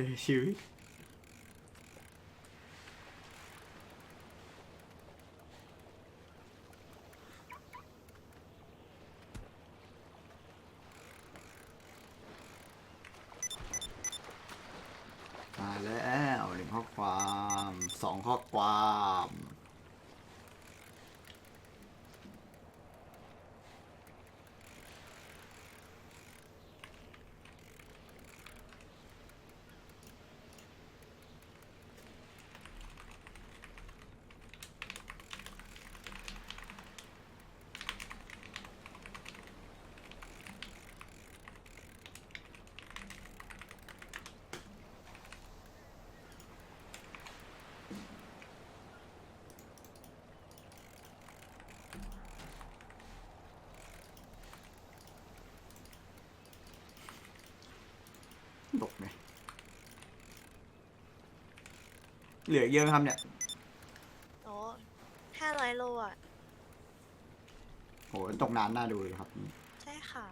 ย ชีวิต มาแล้วหนึ่งข้อความสองข้อความ ตกไหมเหลือเยอะไหมครับเนี่ยโอ้ห้าร้อยโลอะ โหตกนานน่าดูเลยครับ ใช่ค่ะ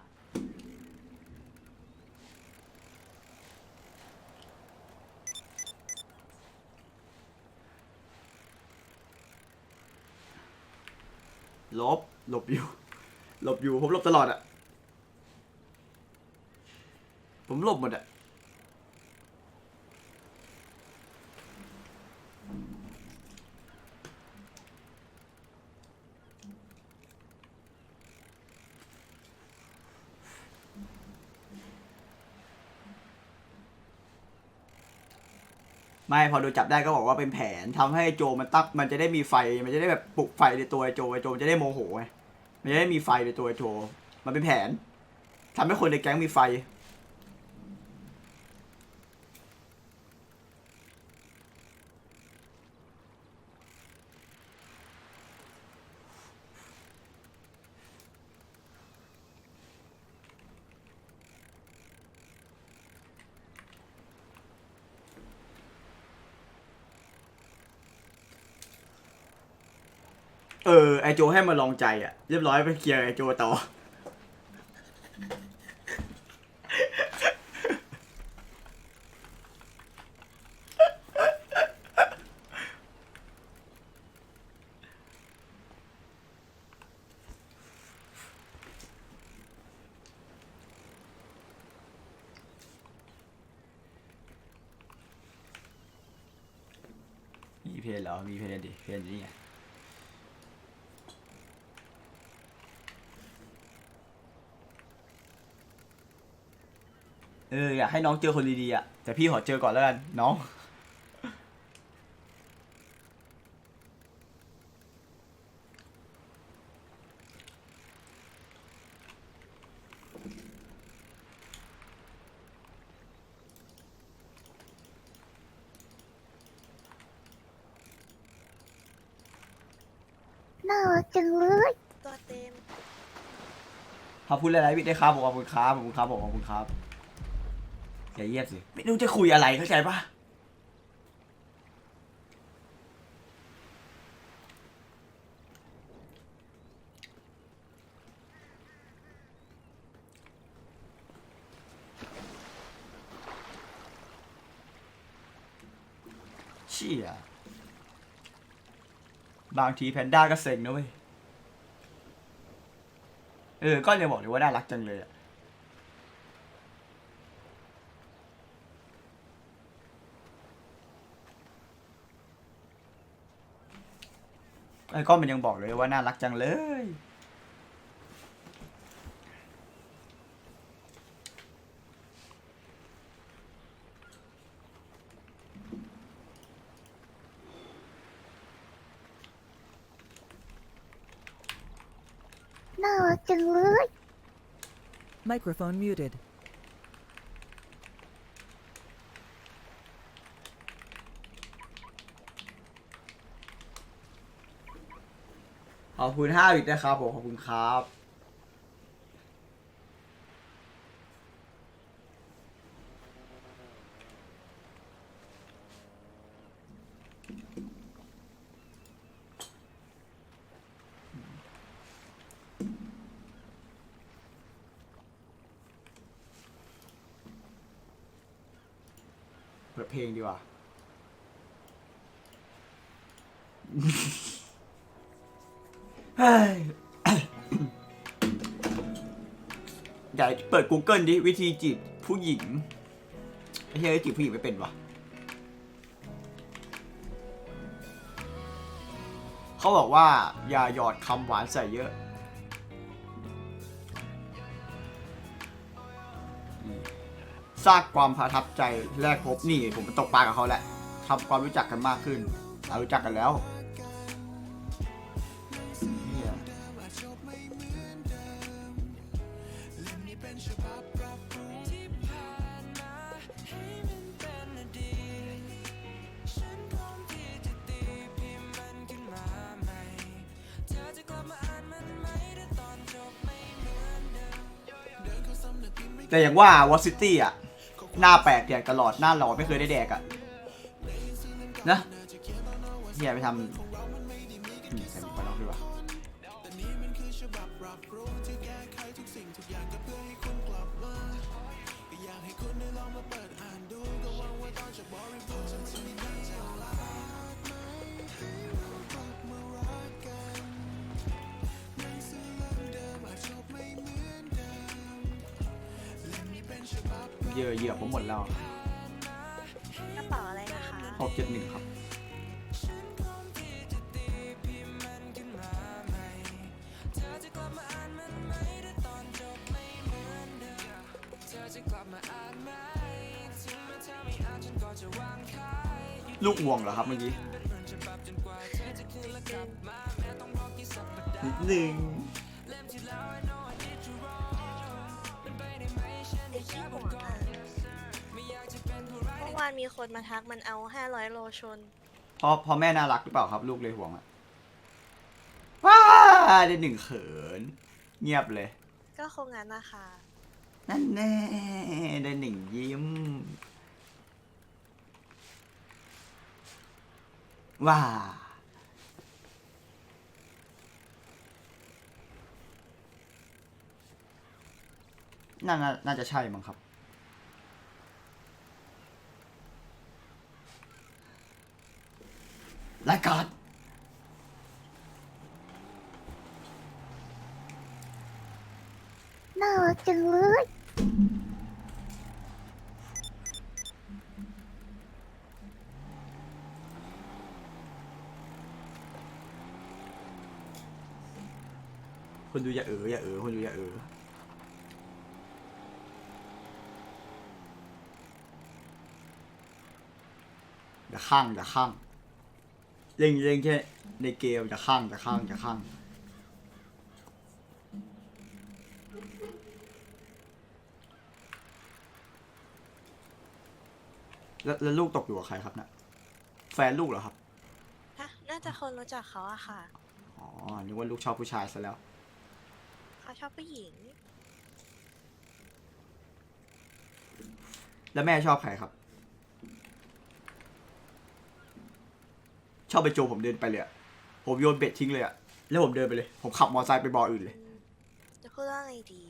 ลบ หลบอยู่ หลบอยู่ ผมหลบตลอดอะผมหลบหมดอะ ไม่พอโดนจับได้ก็บอกว่าเป็นแผนทำให้โจมันตั้งมันจะได้มีไฟ มันจะได้แบบปลุกไฟในตัวโจไอ้โจมันจะได้โมโหไงมันจะได้มีไฟในตัวโจ มันเป็นแผนทำให้คนในแก๊งมีไฟ ออไอโจให้มาลองใจอะเรียบร้อยไปเคลียร์ไอโจต่อ มีเพลเหรอ มีเพลงดิ เพลงนี่ไง เอออยาก ให้น้องเจอคนดีๆอะแต่พี่ขอเจอก่อนแล้วกันน้อง น่ารักจังเลย ตัวเต็ม ขอบคุณหลายๆวิดด้วยครับผมขอบคุณครับขอบคุณครับผมขอบคุณครับ อย่าเยียบสิ ไม่รู้จะคุยอะไรเข้าใจปะเชี่ยบางทีแพนด้าก็เซ็งนะเว้ย เออ ก็ยังบอกเลยว่าน่ารักจังเลยอะ ไอ้ก้อนมันยังบอกเลยว่าน่ารักจังเลย น่ารักจังเลย Microphone muted. อบคุณห้าอีกนะครับผมขอบคุณครับปิดเพลงดีกว่า ให้เปิด Google ดิ วิธีจีบผู้หญิงไอ้เหี้ยจีบผู้หญิงไม่เป็นวะเขาบอกว่า อย่าหยอดคำหวานใส่เยอะสร้างความประทับใจแรกพบนี่ผมไปตกปลากับเขาแหละทำความรู้จักกันมากขึ้นเรารู้จักกันแล้ว แต่อย่างว่าวอซิตี้อะ หน้าแปลกแดกตลอดหน้าหล่อไม่เคยได้แดกอะ นะเฮียไปทำ อะไรนะคะหกเจ็ดหนึ่งครับลูกห่วงเหรอครับเมื่อกี้นิดนึง คนมาทักมันเอา500โลชนเพราะเพราะแม่น่ารักหรือเปล่าครับ ลูกเลยห่วงอะว้าได้หนึ่งเขิน เงียบเลย ก็คงงั้นนะคะนั่นแน่ได้หนึ่งยิ้ม ว้าน่าน่าน่าจะใช่มั้งครับ รายการน่ารักจังเลย คนดูอย่าเอออย่าเออคนดูอย่าเอออย่าข้างอย่าข้าง เล่นเล่นแค่ในเกมอย่าข้างอย่าข้างอย่าข้างแล้วแล้วลูกตกอยู่กับใครครับเนะแฟนลูกเหรอครับ ฮะน่าจะคนรู้จักเขาอะค่ะ อ๋อ นึกว่าลูกชอบผู้ชายซะแล้ว เขาชอบผู้หญิง แล้วแม่ชอบใครครับ ชอบไปโจมผมเดินไปเลยอะผมโยนเบ็ดทิ้งเลยอะแล้วผมเดินไปเลย ผมขับมอเตอร์ไซค์ไปบออื่นเลย จะพูดว่าไงดี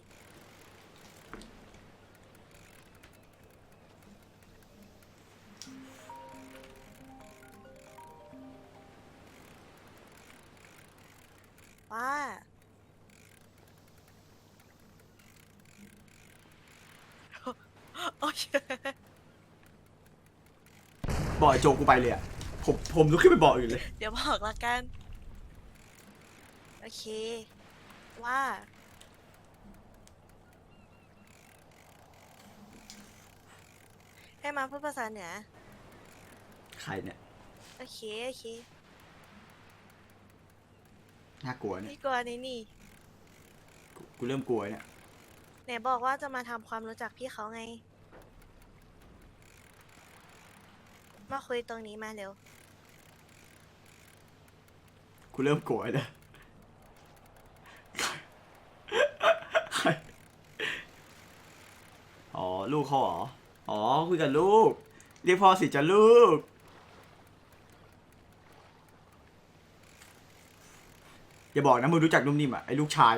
ว่า โอเค บอยโจกูไปเลยอะ ผมผมลุกขึ้นไปบออื่นเลย เดี๋ยวบอกละกัน โอเค ว่า ให้มาพูดภาษาเหนือ ใครเนี่ย โอเค โอเค น่ากลัวเนี่ย พี่กลัวนี่นี่ กูกูเริ่มกลัวเนี่ย ไหนบอกว่าจะมาทำความรู้จักพี่เขาไง มาคุยตรงนี้มาเร็วกู เริ่มกลัวเนี่ยใครอ๋อ ลูกเขาเหรอ อ๋อ คุยกับลูก เรียกพ่อสิจะลูก อย่าบอกนะมึงรู้จักนุ่มนิ่มอะ ไอ้ลูกชาย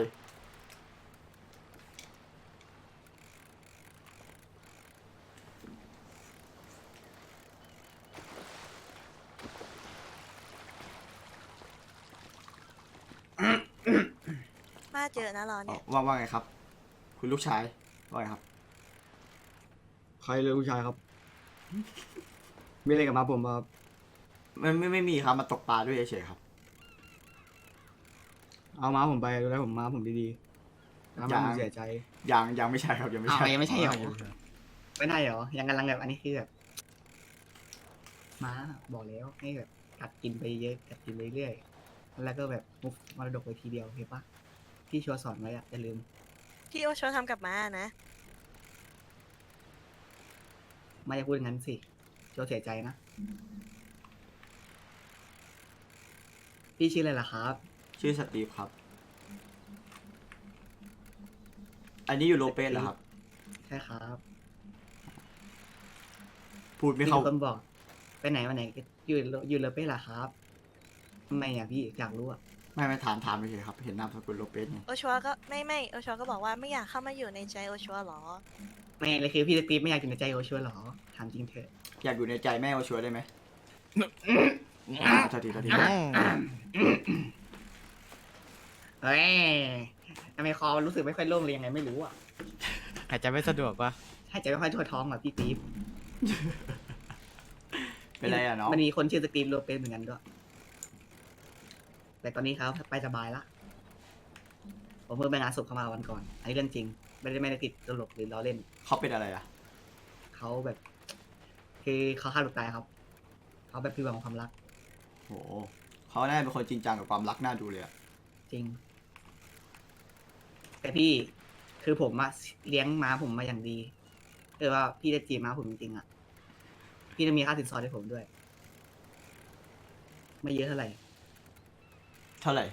เยอะนะเราเนี่ย ว่าว่าไงครับ คุณลูกชายว่าไงครับ ใครเลยผู้ชายครับไม่เล่นกับมาผมมาไม่ไม่ไม่มีครับมาตกปลาด้วยเฉยๆครับ เอาม้าผมไปดูแลผมม้าผมดีๆทำให้ผมเสียใจยังยังไม่ใช่ครับยังไม่อ้าวใช่ ยังไม่ใช่เหรอไม่ได้เหรอ ยังกำลังแบบอันนี้คือแบบม้าบอกแล้วให้แบบกัดกินไปเยอะกัดกินไปเรื่อยแล้วก็แบบมุกมรดกไปทีเดียวเห็นปะ ที่ชัวร์สอนไว้อะอย่าลืม พี่โอชัวทำกับม้านะ ไม่จะพูดอย่างนั้นสิชัวร์เสียใจนะ พี่ชื่ออะไรล่ะครับ ชื่อสตีฟครับ อันนี้อยู่โลเปสเหรอครับ ใช่ครับพูดไม่พี่เข้ามีคนบอก ไปไหนมาไหนอยู่อยู่เลเป้ล่ะครับทำไมอะพี่อยากรู้อะ ไม่ไม่ถามถามเฉยๆครับ เห็นนามสกุลโลเปสไง โอชัวก็ไม่ไม่โอชัวก็บอกว่าไม่อยากเข้ามาอยู่ในใจโอชัวหรอไม่เลยคือพี่สตีฟไม่อยากอยู่ในใจโอชัวร์หรอถามจริงเถอะ อยากอยู่ในใจแม่โอชัวร์ได้ไหมโทษทีโทษทีเฮ้ยทำไมคอมันรู้สึกไม่ค่อยโล่งเลยยังไงไม่รู้อะหายใจไม่สะดวกปะหายใจไม่ค่อยทั่วท้องอะพี่ตีฟเป็นไรอะน้องมันมีคนชื่อสตีฟโลเปสเหมือนกันด้วย แต่ตอนนี้ครับไปสบายละ ผมเพิ่งไปงานศพเขามาวันก่อน อันนี้เรื่องจริง ไม่ได้ไม่ได้ติดตลกหรือล้อเล่น เขาเป็นอะไรอะ เขาแบบ คือเขาฆ่าตัวตายครับ เขาแบบพิวของความรัก โห เขาน่าจะเป็นคนจริงจังกับความรักน่าดูเลยอะจริง แต่พี่คือผมอะเลี้ยงม้าผมมาอย่างดีคือว่าพี่จะจีบม้าผมจริงๆอะพี่จะมีค่าสินสอดให้ผมด้วย ไม่เยอะเท่าไหร่ เท่าไหร่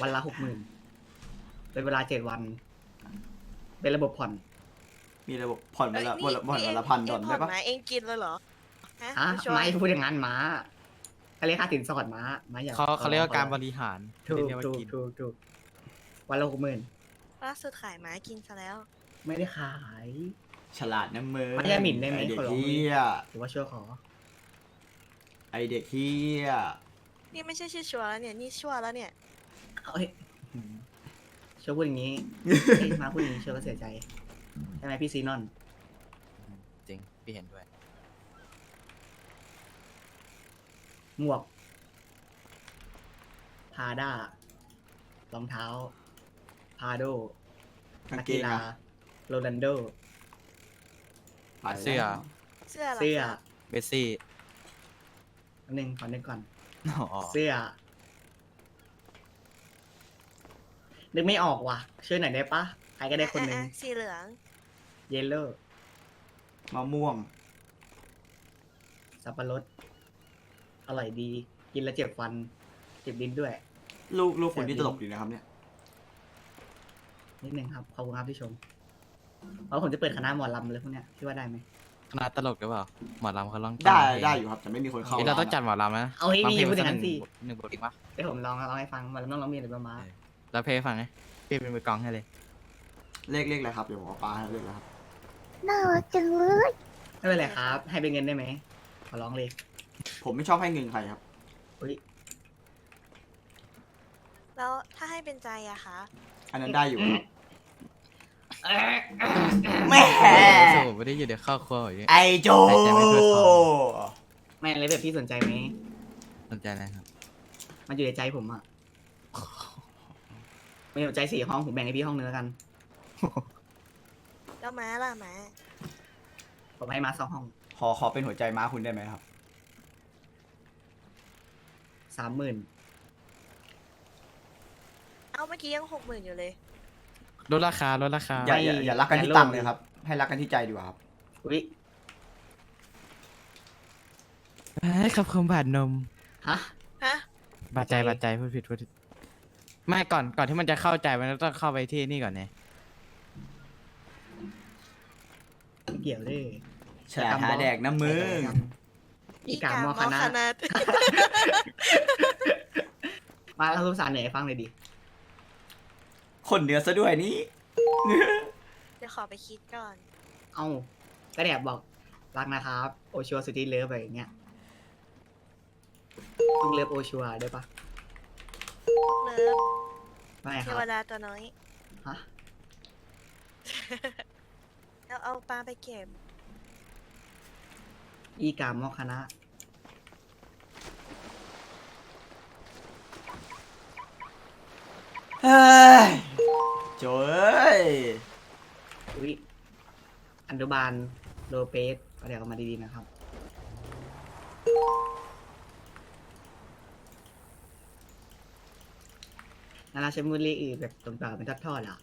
วันละหกหมื่นเป็นเวลาเจ็ดวัน เป็นระบบผ่อน มีระบบผ่อนวันละเอ้ยวันละผ่อนวันละพันดอลเงได้ผ่ปะม้าเองกินเลยเหรอฮะฮะโอชัวไม่พูดอย่างนั้นม้าเขาเรียกค่าสินสอดม้าม้าอย่าเขาเขาเรียกว่าการบริหารถูไม่กได้เรียกว่าถูกกินถูกถูกวันละหกหมื่นล่าสุดขายม้ากินซะแล้ว ไม่ได้ขาย ฉลาดนะมือไม่ได้หมิ่นได้ไหมไอเด็กขอร้อง เฮียถือว่าชั่วขอ ไอเด็กเฮีย นี่ไม่ใช่ชื่อชัวแล้วเนี่ย นี่ชัวแล้วเนี่ย เอ้ยอืมชั่วพูดอย่างนี้ เอ้ยมาพูดอย่างนี้ชั่วก็เสียใจใช่ไหมพี่ซีนอน จริง พี่เห็นด้วย หมวก พาด้ารองเท้า พาโดกางนักเกกีงฬาอะ โรนันโด ไปแล้วเสื้อ เสื้อเหรอเสื้อคะเบสซี่ อันหนึ่งขอนึกก่อน อ๋อเสื้อ นึกไม่ออกว่ะ ช่วยหน่อยได้ปะใครก็ได้คนหนึ่งอะอะสีเหลือง เยลโล่มะม่วง สับปะรด อร่อยดี กินแล้วเจ็บฟัน เจ็บลิ้นด้วย ลูกลูกคุณนี่แสตบลิ้นลกดีนะครับเนี่ย นิดนึงครับ ขอบคุณครับที่ชมเพราะผมจะเปิดคณะหมอลำเลยพวกเนี้ยพี่ว่าได้ไหม คณะตลกหรือเปล่าหมอลำเขาร้องได้เพลงได้อยู่ครับแต่ไม่มีคนเข้าเอ้ยเราต้องนจัดหมอลำนะเอาให้ร้งดีพลพูดอย่างนั้นสักสิหนึ่งบทหนึ่งบทอีกปะเดี๋ยวผมลองร้องให้ฟังหมันต้องร้องเพลงอะไรประมาณแล้วเพลงให้ฟังไงพี่เป็นมือกลองให้เลยเลขเลขอะไรครับเดี๋ยวผมเอาปลาให้เลขอะไรครับน่ารักจังเลยไม่เป็นไรครับ ให้เป็นเงินได้ไหมขอร้องเลย ผมไม่ชอบให้เงินใครครับอุ้ยแล้วถ้าให้เป็นใจอะคะ อันนั้นได้อยู่ครับ แม่รู้สึกผมไม่ได้อยู่ในครอบครัวอย่างเงี้ย ไอโจ หายใจไม่ทั่วท้อง ไม่เลยแบบพี่สนใจไหม สนใจนะครับ มันอยู่ในใจผมอะไม่อยู่ใจสี่ห้อง ผมแบ่งให้พี่ห้องนึงแล้วกัน แล้วม้าล่ะม้าผมให้มาสองห้อง ขอขอเป็นหัวใจม้าคุณได้ไหมครับ สามหมื่นเอาเมื่อกี้ยังหกหมื่นอยู่เลย ลดราคาลดราคา อย่าอย่าอย่ารักกันที่ตังค์เลยครับ ให้รักกันที่ใจดีกว่าครับ อุ้ยเอ้ยครับคมบาดนม ฮะฮะบาดใจบาดใจพูดผิดพูดผิดไม่ก่อนก่อนที่มันจะเข้าใจมันต้องเข้าไปที่นี่ก่อนเนี่ยไม่เกี่ยวเลยฉลาดหาแดกนะมึงอีกามอคณะณะมาแล้วทุกสารเหนื่อยให้ฟังเลยดิ คนเหนือซะด้วยนี่ เดี๋ยวขอไปคิดก่อน เอ้าก็แดบบอกรักนะครับ โอชัวสุดที่เลิฟอะไรอย่างเงี้ยต้องเลิฟโอชัวได้ปะเลิฟไปว่าไงเทครับวดาตัวน้อย ฮะแล้วเอาปลาไปเก็บ อีกามมอคณะเฮ้ย โจ้ยอุ้ยอันดุบาลโลเปสเดี๋ยวเอามาดีๆนะครับ นาราเชมุลีอีแบบต่างๆเป็นทอดๆอะ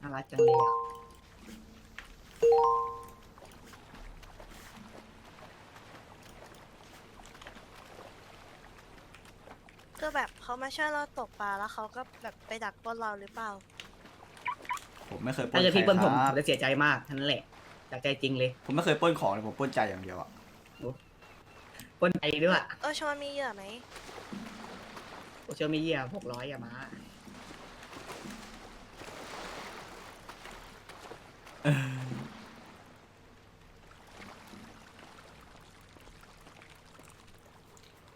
น่ารักจังเลยอะ เขามาช่วยเราตกปลาแล้วเขาก็แบบไปดักปล้นเราหรือเปล่า ผมไม่เคยปล้ถ้านเกิดใครพี่เปิ้ลผมคผรัมบจะเสียใจมากท่านั้นแหละจากใจจริงเลยผมไม่เคยปล้นของเลยผมปล้นใจอย่างเดียวอะปล้นใจด้วยเออชอนมีเหยื่อไหมโอเชียลมีเยียหกร้อยอะมา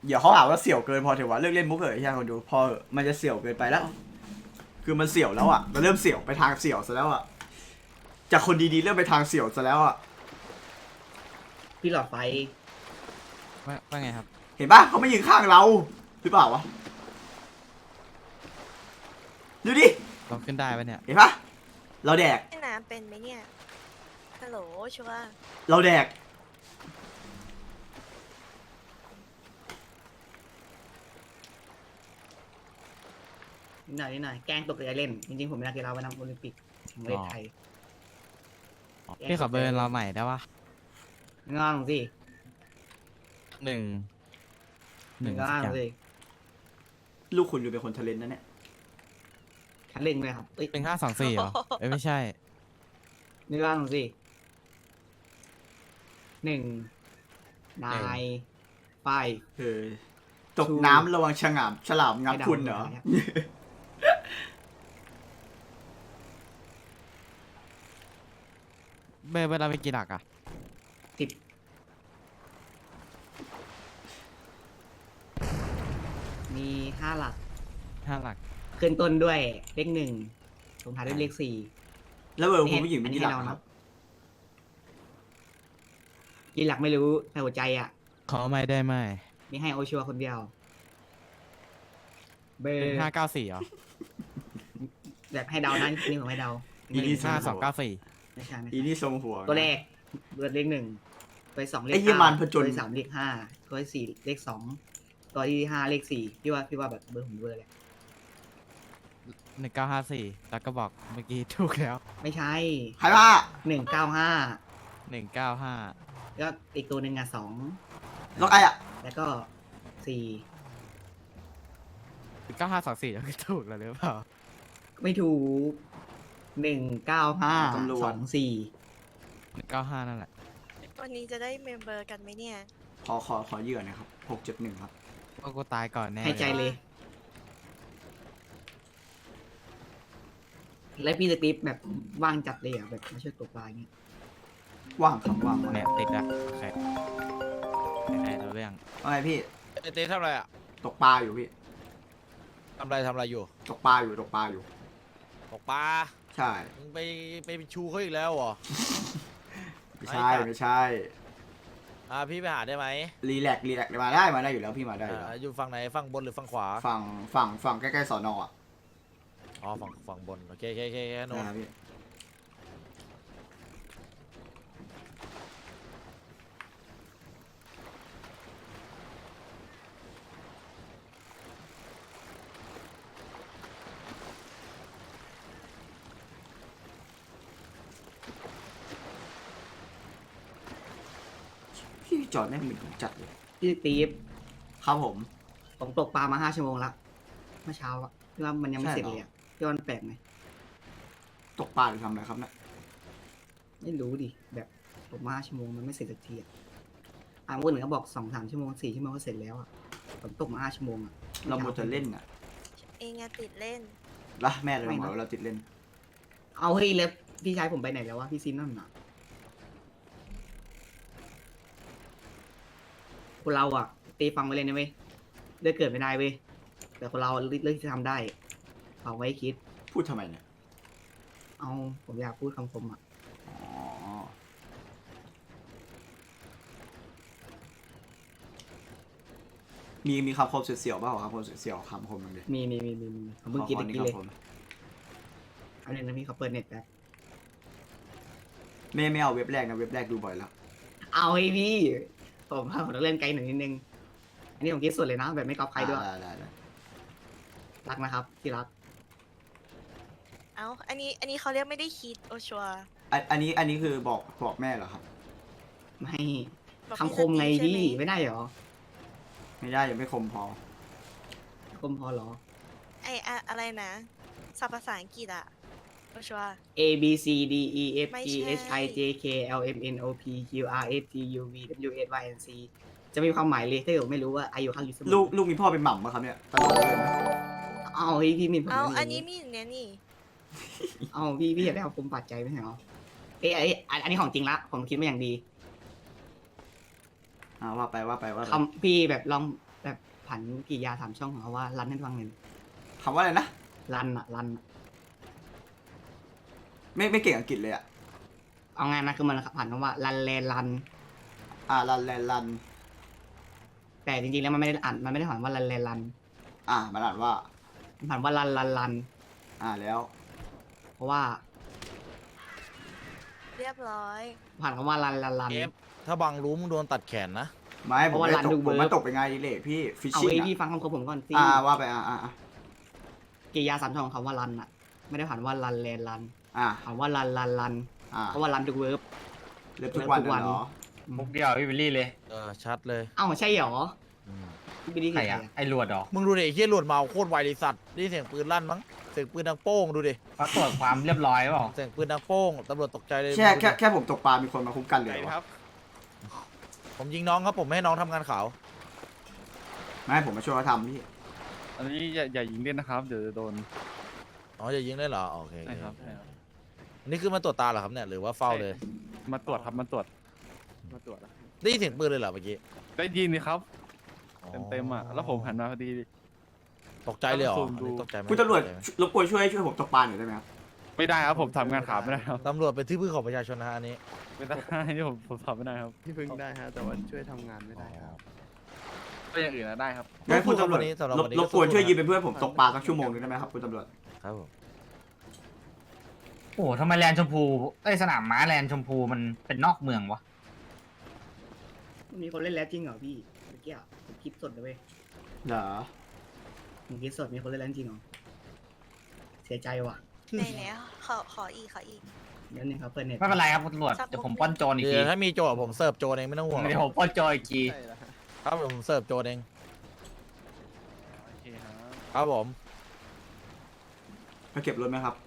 เดี๋ยวเขาหาว่าเสี่ยวเกินพอเถอะวะเลิกเล่นมุกเถอะใช่คนดูพอเถอะมันจะเสี่ยวเกินไปแล้ว คือมันเสี่ยวแล้วอะมันเริ่มเสี่ยวไปทางเสี่ยวซะแล้วอะจากคนดีๆเริ่มไปทางเสี่ยวซะแล้วอะพี่หลอดไฟว่าว่าไงครับ เห็นปะเขาไม่ยืนข้างเราหรือเปล่าวะดูดิเราขึ้นได้ปะเนี่ย เห็นปะเราแดก ไอ้น้ำเป็นไหมเนี่ยฮัลโหลชัวร์เราแดก หน่อยนิดหน่อยแกล้งตกใจเล่น จริงๆผมเป็นนักกีฬาว่ายน้ำโอลิมปิกแห่งประเทศไทยพี่ขอเบอร์เราใหม่ได้ปะง่างสิหนึ่งหนึ่งง่างอย่างสิลูกคุณดูเป็นคนทะเลนนะเนี่ยคันเร่งเลยครับเอ้ยหนึ่งห้าสองสี่เหรอเอ้ยไม่ใช่ง่างสิหนึ่งนายไฟเออตกน้ำระวังฉงามฉลามงับคุณเหรอ ไม่ เดาเบอร์เบอร์เราไปกี่หลักอะสิบ มีห้าหลัก ห้าหลักขึ้นต้นด้วยเลขหนึ่งลงท้ายด้วยเลขสี่แล้วเบอร์คุณนี่ผู้หญิงอัเป็นนนี้ที่หลักให้เราคนะรับยี่หลักไม่รู้แต่หัวใจอะ ขอไม่ได้ไหมมีให้โอชัวร์คนเดียว เบอหนึ่งร์ห้าเก้าสี่เหรอแบบให้เดานะนี่ผมให้เดา อีนี่ห้าสองเก้าสี่ ไม่ใช่ไม่อีใช่นี่ทรงหัวตัวแรกเบอร์เลขหนึ่งตัวที่สองเลขไอ้เหี้ยเก้ามันผจญ ตัวที่สามเลขห้าตัวที่สี่เลขสองตัวที่ห้าเลขสี่พี่ว่าพี่ว่าแบบเบอร์ผมเบอร์แหละหนึ่งเก้าห้าสี่แล้วก็บอกเมื่อกี้ถูกแล้วไม่ใช่ใครว่าหนึ่งเก้าห้าหนึ่งเก้าห้าแล้วอีกตัวหนึ่งอะสองแล้วใครอะแล้วก็สี่หนึ่งเก้าห้าสองสี่แล้วก็ถูกแล้วหรือเปล่าไม่ถูก หนึ่งเก้าห้าตำรวจ สองสี่หนึ่งเก้าห้านั่นแหละวันนี้จะได้เมมเบอร์กันไหมเนี่ย ขอขอขอเหยื่อหนะครับหกเจ็ดหนึ่งครับ ว่ากูตายก่อนแน่ให้ใจเลย และพี่สตีฟแบบว่างจัดเลยอะแบบมาช่วยตกปลาอย่างเงี้ยว่างครับว่างว่างเนี่ยติดละโอเคไหนๆเราเรื่องว่าไงพี่ไอเต้ทำอะไรอะตกปลาอยู่พี่ทำอะไรทำอะไรอยู่ ตกปลาอยู่ตกปลาอยู่ ตกปลาใช่มึงไปไปชูเขาอีกแล้วเหรอ ไม่ใช่ไอ้สัตว์ไม่ใช่อ่าพี่ไปหาได้ไหมรีแลกซ์รีแลกซ์มาได้มาได้อยู่แล้วพี่มาได้อยู่อ่าแล้วอยู่ฝั่งไหนฝั่งบนหรือฝั่งขวาฝั่งฝั่งฝั่งใกล้ๆสอนอะอ๋อฝั่งฝั่งบนโอเคโอเคโอเคโอเคโนนนะพี่ พี่ จอดแม่งเหมือนผมจัดเลยพี่สตีฟครับผม ผมตกปลามาห้าชั่วโมงละเมื่อเช้าอะพี่ว่ามันยังไม่ใช่เสร็จเหรอ เลยอะพี่ว่ามันแปลกไหมตกปลาหรือทำอะไรครับเนี่ยไม่รู้ดิแบบตกมาห้าชั่วโมงมันไม่เสร็จสักทีอะอ่างคนหนึ่งก็บอกสองสามชั่วโมงสี่ชั่วโมงก็เสร็จแล้วอะผมตกมาห้าชั่วโมงอะ เราโมวแต่เล่นน่ะเองอะติดเล่น ละแม่เลยบอกว่าเราติดเล่น เอาเฮ้ยแล้วพี่ชายผมไปไหนแล้ววะพี่ซินนั่นน่ะ พวกเราอะตีฟังไว้เลยนะเว้ยเลือกเกิดไม่ได้เว้ยแต่คนเราเลือกที่จะทำได้ฝากไว้คิด พูดทำไมเนี่ย เอาผมอยากพูดคำคมอะอ๋อ มีมีคำคมเสียวๆเปล่าคำคมเสียวๆคำคมมันเลยมีมีมีมีมีผมเพิ่งคิดขอตะขอกี้เลยคำคมเอาหนึ่งนะพี่เขาเปิดเน็ตแป๊บไม่ไม่เอาเว็บแรกนะเว็บแรกดูบ่อยแล้ว เอาให้พี่ ผมผมต้องเล่นไกลหน่อยนิดนึง อันนี้ผมคิดสุดเลยนะแบบไม่ก๊อปใครด้วยได้ได้ได้รักนะครับ ที่รัก เอ้า อันนี้ อันนี้เขาเรียกไม่ได้คิดโอชัวร์อันอันนี้อันนี้คือบอกบอกแม่เหรอครับ ไม่บอกคำคมไงพี่พี่ใช่ไหมไม่ได้เหรอไม่ได้ยังไม่คมพอ คมพอเหรอ ไออะอะไรนะศัพท์ภาษาอังกฤษอะโอ ชัวร์ A B C D E F ไม่ G ใช่ H I J K L M N O P Q R S T U V W X Y and Z จะมีความหมายเลยถ้าเกิดไม่รู้ว่าอายุข้างอยู่เสมอลูกลูกมีพ่อเป็นหม่ำปะครับเนี่ยตลกเลยนะเอาเฮ้ยพี่มีผมเอาไม่รู้อันนี้มีอยู่เนี่ยนี่เอาพี่พี่อยากได้เอาคมปัดใจไม่ใช่เหรอเอ้ยไอ้อันอันนี้ของจริงละผมคิดมาอย่างดีอ่าว่าไปว่าไปว่าไปคำพี่แบบลองแบบผันกี่ยาสามช่องของเขาว่ารันให้ฟังหนึ่งคำว่าอะไรนะ รันอะรันอะ ไม่ไม่เก่งอังกฤษเลยอะเอางานนะคือมันผันคำว่ารันแลนรัน อ่ารันแลนรัน แต่จริงๆแล้วมันไม่ได้อ่านมันไม่ได้ผันว่ารันแลนรันอ่ามันอ่านว่า มันผันว่ารันรันรัน อ่าแล้ว เพราะว่าเรียบร้อยผันคำว่ารันรันรัน เอฟถ้าบังรู้มึงโดนตัดแขนนะ ไม่เพผมราะว่าไม่รันตดูกเวิผมร์กมาตกเป็นไงดิเลกพี่ฟิชเอาชิ่งไอ้อะพี่ฟังคำคมผมก่อนสิอ่าว่าไปอ่าอ่าอ่า กิริยาสามช่องของคำว่ารันอะไม่ได้ผันว่ารันแลนรัน อ่าผันว่ารันรันรันอ่าเพราะว่ารันดูเวิร์บเรียบทุกวันเรียบทุกวันน่ะเหรอมุกเดียวพี่วิลลี่เลยเออชัดเลยเอ้าใช่เหรออืมพี่ไม่ได้ใครเห็นอะไอ้หลวดเหรอมึงดูดิไอ้เฮียหลวดเมาโคตรไวเลยสัตว์นี่เสียงปืนลั่นมั้งเสียงปืนดังโป้งดูดิเขาตรวจความเรียบร้อยเปล่าเสียงปืนดังโป้งตำรวจตกใจเลยแค่มึงดูแค่ดิแค่ผมตกปลา มีคนมาคุ้มกันเลยเหรอวะผมยิงน้องครับผมไม่ให้น้องทำงานขาวไม่ให้ผมมาช่วยเขาทำพี่อันนี้อย่าอย่ายิงเล่นนะครับ เดี๋ยวจะโดนอ๋อจะยิงได้เหรอโอเคโอเค ใช่ครับใช่ครับอั นนี่คือมาตรวจตาเหรอครับเนี่ยหรือว่าเฝ้าเลย มาตรวจครับมาตรวจมาตรวจอะได้ยินเสียงปืนเลยเหรอเมื่อกี้ได้ยินนี่ครับ เต็มๆอะแล้วผมหันมาพอดี ตกใจเลยเหรอซูมอันดูนี้ตกใจไหมคุณตำรวจกใจไหมรบกวนช่วยช่วยผมตกปลาหน่อยได้ไหมครับไม่ได้ครับผมทำงานขาไม่ได้ครับตำรวจเป็นที่พึ่งของประชาชนนะฮะอันนี้ไม่ได้นี่ผมผมทำไม่ได้ครับที่พึ่งได้ฮะแต่ว่าช่วยทำงานไม่ได้ครับ ก็อย่างอื่นนะได้ครับงั้นคุณตำรวจวันนี้สำหรับรบวันนี้รก็บกวนสู้ๆช่วยนะยืนเป็นเพื่อนผมตกปลาสักชั่วโมงหนึงได้ไหมครับคุณตำรวจครับผม โอ้โหทำไมแลนด์ชมพูไอ้ยสนามม้าแลนด์ชมพูมันเป็นนอกเมืองวะ มีคนเล่นแล้วจริงเหรอพี่เมื่อกี้อะผมคิดสดเลยเว้ยเหรอผมคิดสดมีคนเล่นแล้วจริงเหรอเสียใจว่ะไหนไหนขอขออีกขออีก เดี๋ยวหนึงครับเปิดเน็ตไม่เป็นไรครับคุณตำรวจสักเดี๋ยวผมมุกป้อนโจรอีกเดี๋ทียวถ้ามีโจรผมเสิร์ฟโจรเองไม่ต้องห่วงหรเดี๋ยวอผกมป้อนโจรอีกทีครับเดี๋ยวผมเสิร์ฟโจรเองโอเคครับครับผมมาเก็บรถไหมครับเ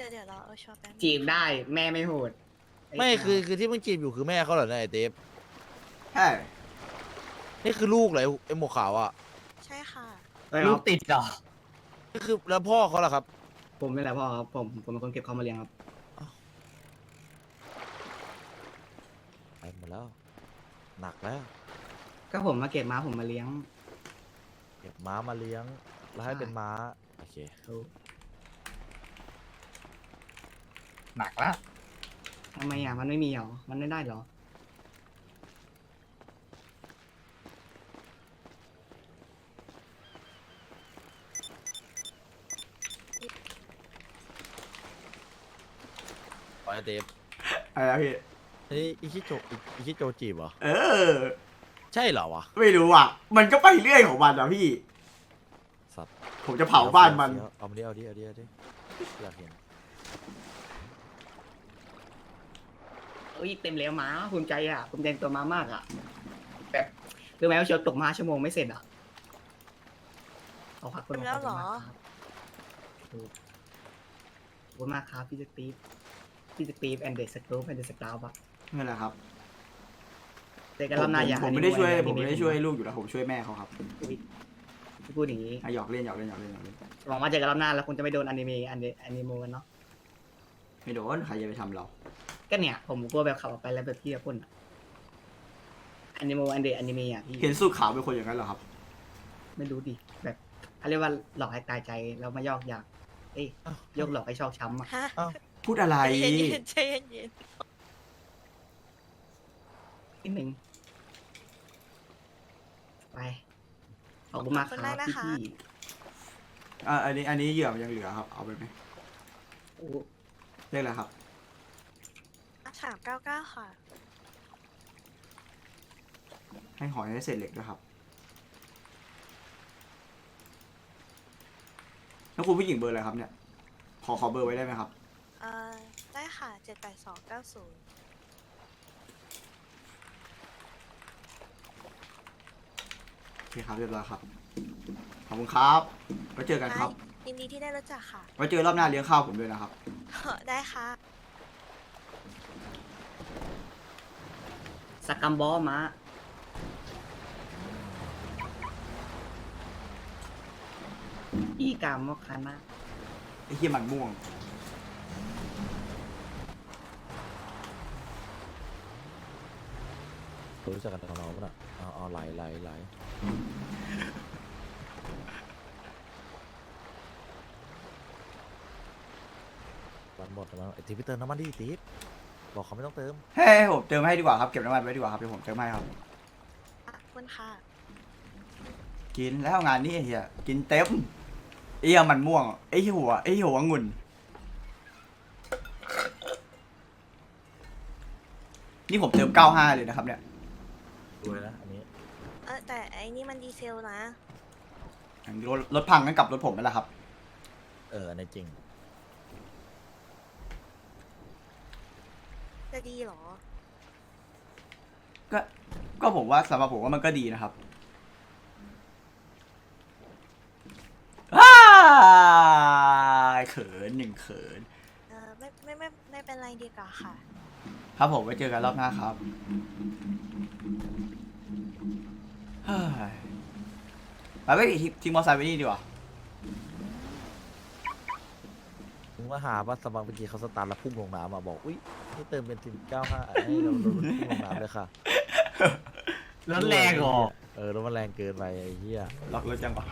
ดี๋ยวเดี๋ยวรอโอชัวร์แป๊บนึงจีบได้แม่ไม่โหดไม่คือคือที่มึงจีบอยู่คือแม่เขาเหรอเนี่ยไอ้เตฟใช่นี่คือลูกเหรอไอ้ไอ้หมวกขาวอะใช่ค่ะเอ้ยลูลูกกติดเหรอ นี่คือแล้วพ่อเขาล่ะครับ ผมนี่แหละพ่อครับผมผมเป็นคนเก็บเขามาเลี้ยงครับ ไปหมดแล้ว หนักแล้ว ก็ผมมาเก็บม้าผมมาเลี้ยง เก็บม้ามาเลี้ยง แล้วให้ใช่เป็นม้า โอเคเขา หนักแล้วทำไมอะ มันไม่มีเหรอ มันไม่ได้เหรอ ปล่อยให้เตฟอะไรนะพี่อันนี้อิชิโจอิชิโจจีบเหรอ เออ ใช่เหรอวะ ไม่รู้อะ มันก็ไปเรื่อยของมันอะพี่ สัตว์ผมจะเผาบ้านมัน เอามาดิเอาดิเอาดิเอาดิอยากเห็น เอ้ยเต็มแล้วม้าภูมิใจอะภูมิใจในตัวม้ามากอะแบบคือแม้ว่าเชียวตกม้าชั่วโมงไม่เสร็จอะเอาพักคนเต็มแล้วเหรอถูกขอบคุณมากครับพี่สตีฟพี่สตีฟแอนเดอร์สกู๊ปแอนเดอร์สกาวอะนี่นแหละครับเจอผกันมรอบหน้าผมอย่าผมไม่ได้ช่วยอันผมนี้ไม่ได้ช่วยลูกอยู่แล้วผมช่วยแม่เขาครับพี่พูดอย่างนี้อะหยอกเล่นหยอกเล่นหยอกเล่นหยอกเล่นหวังว่าเจอกันรอบหน้าแล้วคุณจะไม่โดนอนิเมะอันเดอนิโมกันเนาะไม่โดนใครจะไปทำเรา ก็เนี่ย ผมกลัวแบบขับออกไปแล้วแบบพี่จะพ่นอะอนิโมอันเดออนิเมะอะพี่ เห็นสูตรขาวเป็นคนอย่างนั้นเหรอครับ ไม่รู้ดิ แบบเขาเรียกว่าหลอกให้ตายใจแล้วมายอกอยากเอ้ยยกหลอกให้ชอกช้ำอะฮะพูดอะไร ใจเย็นๆใจเย็นนิดนึงไปขอบคุณมากครับพี่พี่อะอันนี้อันนี้เหยื่อมันยังเหลือครับ เอาไปไหมๆโอ้ เรียกอะไรครับ สามเก้าเก้าค่ะ ให้หอยให้เศษเหล็กด้วยครับ แล้วคุณผู้หญิงเบอร์อะไรครับเนี่ย ขอขอเบอร์ไว้ได้ไหมครับ เอ่อ ได้ค่ะเจ็ดแปดสองเก้าศูนย์โอเคครับเรียบร้อยครับ ขอบคุณครับ ไว้เจอกันครับ ยินดีที่ได้รู้จักค่ะ ไว้เจอรอบหน้าเลี้ยงข้าวผมด้วยนะครับ ได้ค่ะ สกกัมบอมาอีกามมอคานะไอ้เหี้ยมันม่วง รู้จักกันกับน้องปะน่ะเอาเอาไหลไหลไหลวันหมดแล้วมั้งไอ้ทีพี่เติมน้ำมันดิทีบ อกเขาไม่ต้องเติมเฮ้ยผมเติมให้ดีกว่าครับเก็บน้ำมันไว้ดีกว่าครับเดี๋ยวผมเติมให้ครับขอบคุณค่ะ กินแล้วงานนี้ไอ้เฮียกินเต็มไอ้เหี้ยมันม่วงไอ้หัวไอ้หัวองุ่นนี่ผมเติม 95 เลยนะครับเนี่ยดูเลยนะอันนี้เออแต่ไอ้นี่มันดีเซลนะอย่างรถรถพังกันกับรถผมนั่นแหละครับ เอออันนี้จริง จะดีเหรอ ก็ก็ผมว่าสำหรับผมว่ามันก็ดีนะครับอ้ายเขินหนึ่งเขิน เออไม่ไม่ไม่ไม่เป็นไรดีกว่าค่ะ ครับผมไว้เจอกันรอบหน้าครับเฮ้ยไปไปทีทีมมอไซค์ไปนี่ดีกว่า มึงว่าหาว่าสมังเมื่อกี้เขาสตาร์ทแล้วพุ่งลงน้ำมาบอกอุ้ยให้เติมเป็นสิบเก้าห้าให้เราโดนพุ่งลงน้ำเลยค่ะ รถแรงเหรอ เออรถมันแรงเกินไปไอ้เหี้ย ล็อกรถจังวะ